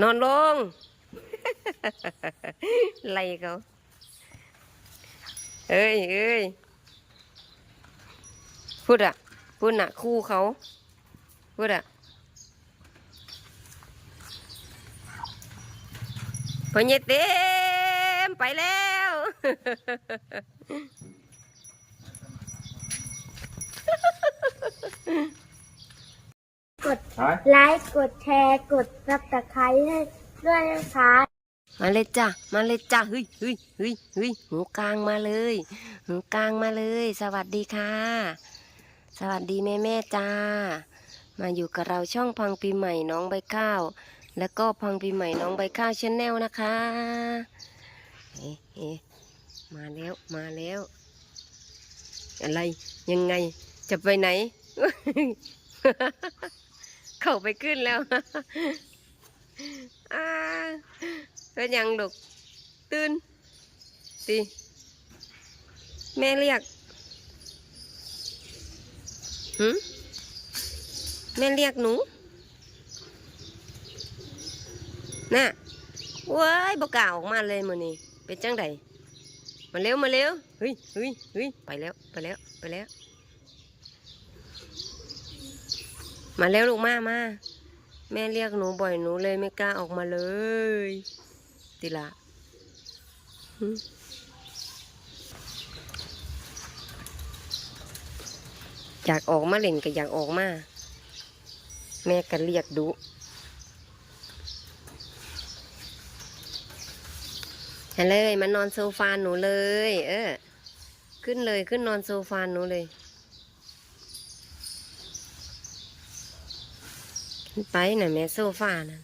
นอนลง ไล่เขา เอ้ยเอ้ยพูดอะพูดน่ะคู่เขาพูดอะพอเยเต็มไปแล้วฮ ไลค์กดแชร์กดซับสไครต์ให้ด้วยนะคะมาเลยจ้ะมาเลยจ้ะเฮ้ยเฮ้ยเฮ้ยเฮ้ยหูกลางมาเลยหูกลางมาเลย สวัสดีค่ะ สวัสดีแม่แม่ๆจ้า มาอยู่กับเราช่องพังปีใหม่น้องใบข้าว แล้วก็พังปีใหม่น้องใบข้าวชแนลนะคะเอ๊ะเอ๊ะมาแล้วมาแล้ว อะไรยังไงจะไปไหน เขาไปขึ้นแล้วอาเป็นยังลูกตื่นตีแม่เรียกหืมแม่เรียกหนูน่ะว้ายบกล้าออกมาเลยมือนี่เป็นจังไดมาเร็วมาเร็วเฮ้ยเฮ้ยเฮ้ยไปแล้วไปแล้วไปแล้ว มาเร็วลูกมามาแม่เรียกหนูบ่อยหนูเลยไม่กล้าออกมาเลย ติละอยากออกมาเล่นก็อยากออกมา แม่ก็เรียกดุเห็นเลยมานอนโซฟาหนูเลย เออ ขึ้นเลยขึ้นนอนโซฟาหนูเลย ขึ้น ไปน่ะแม่โซฟาน่ะ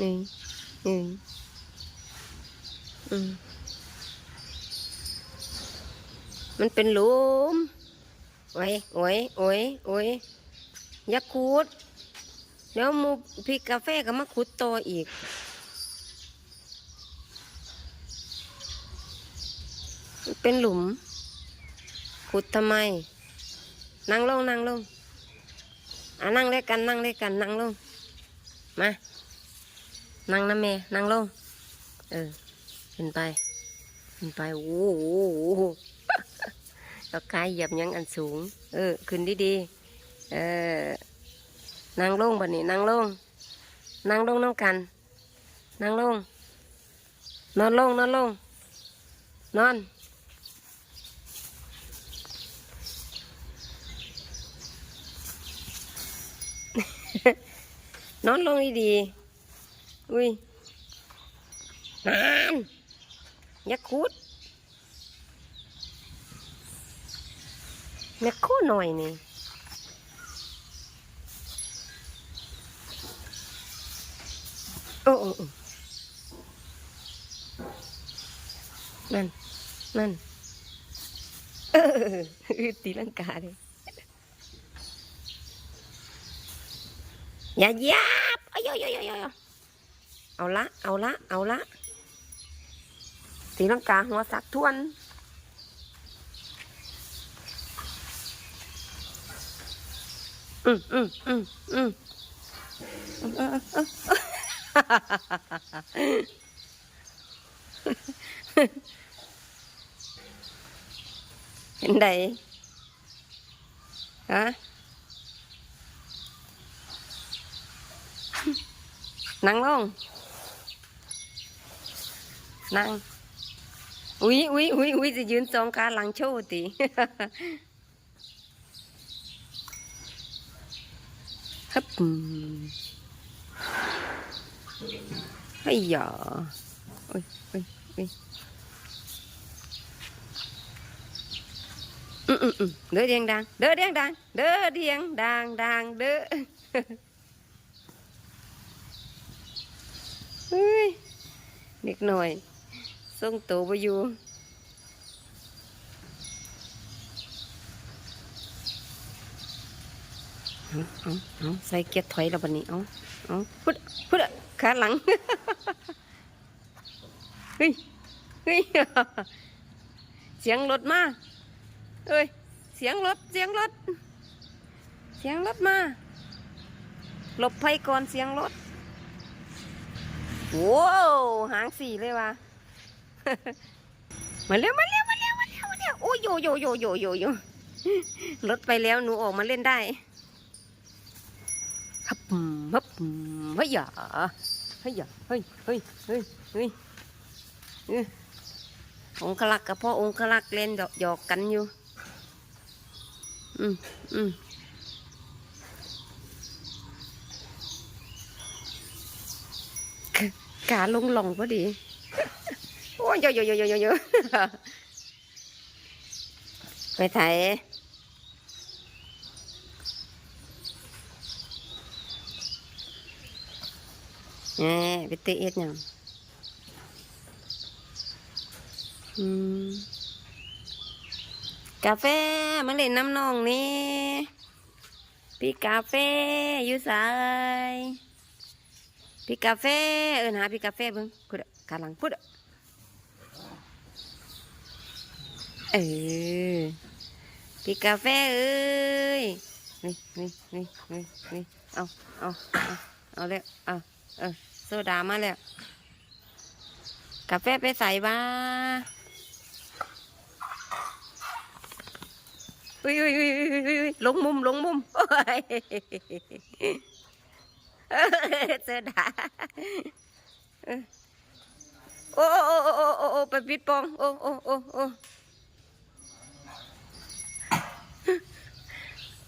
นี่นี่อืมมันเป็นหลุมโอ้ยโอ้ยโอ้ยโอ้ยอย่าขุด เดี๋ยวมูพริกาแฟก็มาขุดต่ออีกเป็นหลุม ขุดทำไม นั่งลงนั่งลง อะนั่งเล่นกันนั่งเล่นกันนั่งลงมานั่งนะแม่นั่งลงเออขึ้นไปขึ้นไปโอ้โหแล้วกายเหยียบยังอันสูง เออขึ้นดีๆเออนั่งลงบัดนี้นั่งลงนั่งลงน้ำกัน นั่งลง นอนลงนอนลง นอน นอนลงดีๆอุ้ยนานอย่าคุดแม่โคหน่อยนี่โอ้โอ้โอ้นั่น นั่น เออตีลังกาเลย อย่าเหยับเอ้ยเอ้ยเอ้ยเอ้ยเอ้ยเอาละ เอาละ เอาละตีลังกาหัวสักทวนอืมอืมอืมอืมเออเออเออเห็นไดฮะ นั่งลงนั่งอุ้ยอุ้ยอุ้ยอุ้ยจะยืนสองขาหลังโชว์ติฮึบอืมไอ้ยาอุ้ยอุ้ยอุ้ยอืมอืมอืม เด้อเดียงดังเด้อเดียงดังเด้อเดียงดังดังเด้อเฮ้ยเด็กหน่อยส่งตัวไปอยู่เอาเอาเอาใส่เกียร์ถอยแล้วบันนี้ เอาเอาพุดพุดอะขาหลัง เฮ้ย เฮ้ย เสียงรถมาเอ้ย เสียงรถ เสียงรถ เสียงรถมา หลบภัยก่อนเสียงรถ ว้าวหางสี่เลยว่ะมาเร็วมาเร็วมาเร็วมาเร็วมาเร็วโอ้ยโยโยโยโยโยโยรถไปแล้วหนูออกมาเล่นได้ฮับมฮับอืมเฮ้ยอย่าเฮ้ยอย่าเฮ้ยเฮ้ยเฮ้ยเฮ้ยองคลักกับพ่อองคลักเล่นหยอกกันอยู่ อืมอืมก กาลงหลงพอดี โอ้ยโยโยโยโยโยโยไปไถแหน่ไปเตะเอ็ดยังกาแฟมาเล่นน้ำนองนี่พี่กาแฟอยู่สาย พี่กาแฟเอินหาพี่กาแฟเบิ้งกูดกาลังพูดเออพี่กาแฟเอ้ยนี่นี่นี่นี่นี่เอาเอาเอาเอาแล้วเอาเออโซดามาแล้วกาแฟไปใส่บ้าอุ้ยอุ้ยอุ้ยอุ้ยลงมุมลงมุมโอ้ย เออโซดาโอ้โอ้โอ้โอ้โอ้โอไปปิดปองโอ้โอ้โอ้โอ้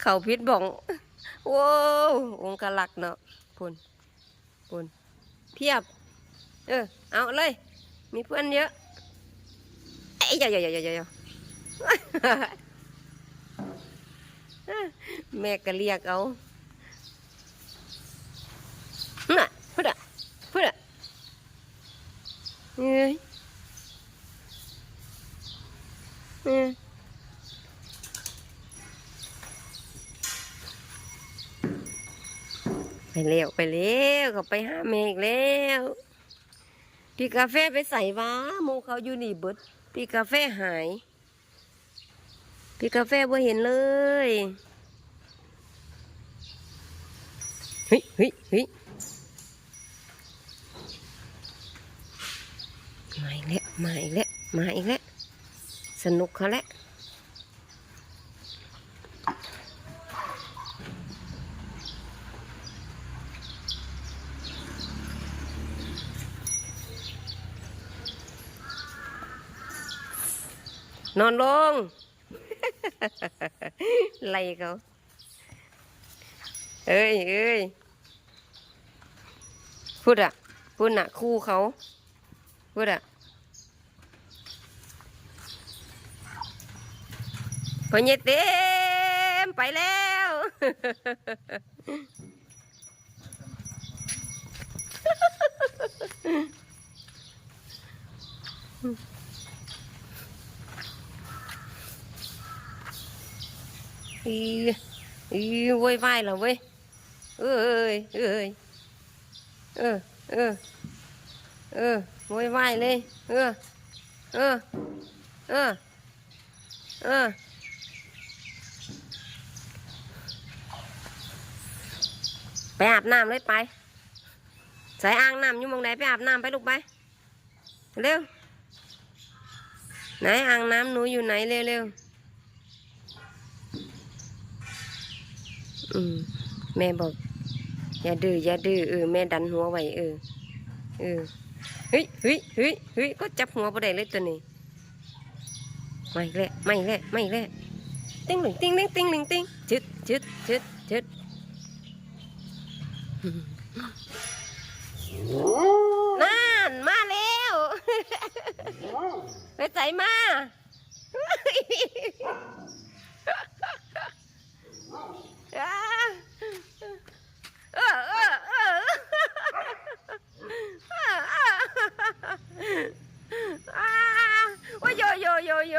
เขาพิษบ่องว้าวองค์ลักเนาะปุ่นปุ่นเพียบ เออ เอาเลย มีเพื่อนเยอะเอ้ยอย่าอย่าอย่าอย่าอย่าแม่ก็เรียกเอาน่ะพูดอะพูดอะ เอ้ยเออไปเร็วไปเร็วเขาไปหาเมฆแล้วพี่กาแฟไปใส่ว้าโมเขาอยู่นี่เบิดพี่กาแฟหายพี่กาแฟบ่เห็นเลยเฮ้ยเฮ้ยเฮ้ย มาอีกแล้ว มาอีกแล้ว มาอีกแล้ว สนุกเขาแล้วนอนลง ไล่เขา เอ้ยเอ้ยพูดอะพูดน่ะคู่เขา พูดอะพอเยเต็มไปแล้วอีอีโวยวายแล้วเว้ยเอ้ยเอ้ยเออเออเออโวยวายเลย เออ เออ เออ เออ ไปอาบน้ำเลยไปใส่อ่างน้ำอยู่มองไหนไปอาบน้ำไปลูกไป เร็ว ไหนอ่างน้ำหนูอยู่ไหนเร็วเร็วอืมแม่บอก อย่าดื้ออย่าดื้อเออแม่ดันหัวไว้เออเออ เฮ้ยเฮ้ยเฮ้ยเฮ้ยก็จับหัวบ่ได้เลยตัวนี้ไม่และไม่และไม่และติ้งหลิงติ้งหลิงติ้งหลิงติ้งจึดจึดจึดจึดนั่นมาแล้วไปใส่มาอ่าเออเออเอออ่าโอ้ยโยโยโยโย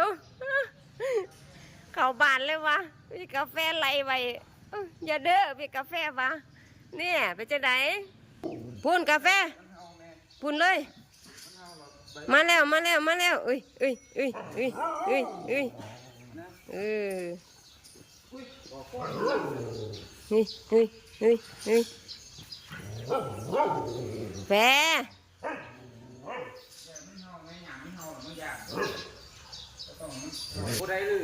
เข้าบานเลยวะมีกาแฟไหลไว้อย่าเด้อมีกาแฟวะเนี่ยไปจะไหนพูนกาแฟพูนเลย มาแล้วมาแล้วมาแล้วเอ้ยเอ้ยเอ้ยเอ้ยเอ้ยเอ้ยเออเฮ้ยเฮ้ยเฮ้ยเฮ้ยแฝผู้ใดลือ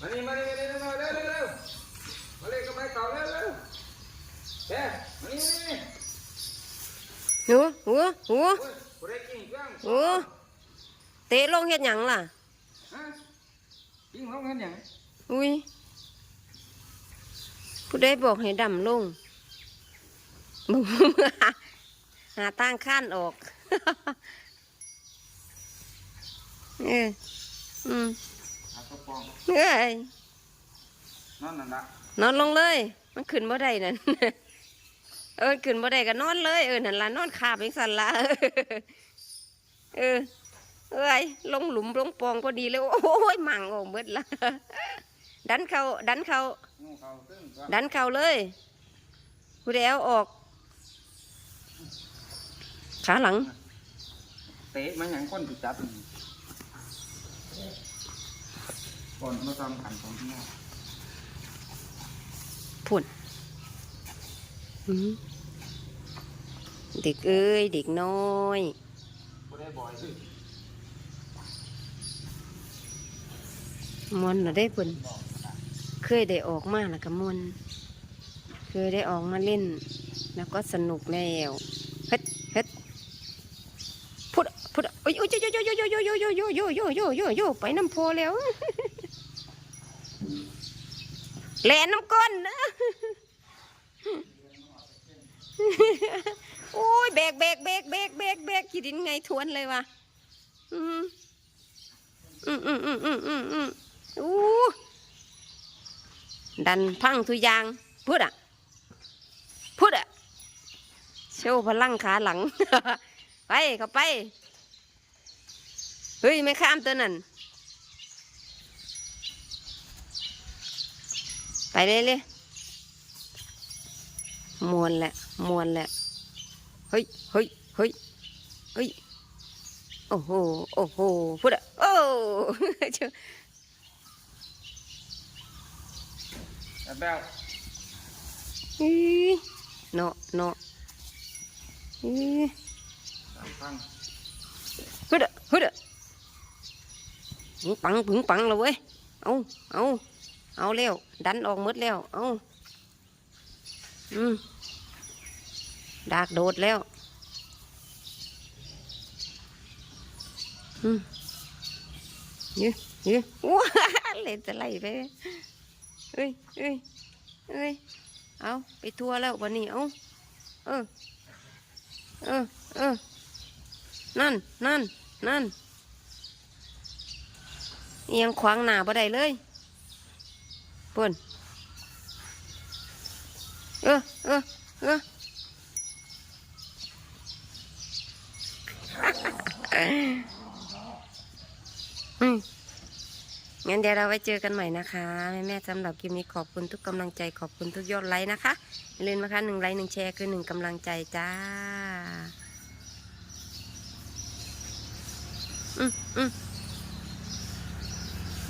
มานี่มานี่มานี่มาเร็วเร็วเร็วมาเล่นกับไม้เก่าเร็วเร็วแค่มานี่มานี่หัวหัวหัวโอ้ยผู้ใดกินเครื่องหัวเตะลงเฮ็ดหยังล่ะ ฮะกินของเห็นหยังอุ้ยผู้ใดบอกให้ดำลงมึงหาทางขั้นออก เอออืม เอากระป๋องเอ้ยนั่นนั่นละนอนลงเลย มันขึ้นบ่ได้นั่นเออขึ้นบ่ได้ก็นอนเลยเออนั่นล่ะนอนคาบจังซั่นล่ะเออเอ้ยลงหลุมลงปองพอดีเลยโอ้ยหมั่งออกเบิดละดันเขาดันเขางูเขาตึ้งก็ดันเขาเลยผู้ใดเอาออก ขาหลัง เตะมันหยังคนติดจับนี่ ก่อนมาทำขันของที่นอกพุ่นอืมเด็กเอ้ย เด็กน้อยผู้ใดบ่อยสิมวนน่ะได้พุ่นเคยได้ออกมาแล้วก็มวนเคยได้ออกมาเล่น แล้วก็สนุกแล้วเฮ็ดเฮ็ดพุดพุดโอ้ยโอ้ยโยโยโยโยโยโยโยโยโยโยโยโยไปน้ำโพแล้ว แหลนน้ำก้นนะโอ้ยเบรกเบรกเบรกเบรกเบรกเบรกขีดินไงทวนเลยวะอืมอืมอืมอืมอืมอืมอืมอู้ดันพังทุยางพูดอะพูดอะโชว์พลังขาหลัง ไปเข้าไป เฮ้ย ไม่ข้ามตัวนั่น ไป เลยเลยมวนแหละมวนแหละเฮ้ยเฮ้ยเฮ้ยเฮ้ยโอ้โหโอ้โหพูดอะโอ้แต่แบวอีเนาะเนาะอีสามพังฮึดอะฮึดอะปึงปังปึงปังเลยเว้ยเอาเอา เอาเร็ว ดันออกมดแล้ว เอาอืมดากโดดแล้ว อืมยื้อยื้อว้าเล่นจะไล่ไปเอ้ยเอ้ยเอ้ยเอาไปทัวแล้ววันนี้ เอาเออ เออ เออ นั่น นั่น นั่นเอียงขวางหนาบ่ได้เลย ปุ่นเออเออเอออืมงั้นเดี๋ยวเราไว้เจอกันใหม่นะคะแม่แม่ๆสำหรับคลิปนี้ขอบคุณทุกกำลังใจขอบคุณทุกยอดไลค์นะคะอย่าลืมนะคะหนึ่งไลค์หนึ่งแชร์คือหนึ่งกำลังใจจ้าอืมอืม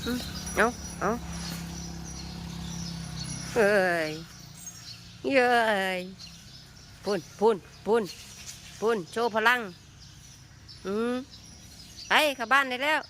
อืมเอาเอา เอ้ยเย้ยพุ่นพุ่นพุ่นพุ่นโชว์พลัง อืมไปเข้าบ้านได้แล้ว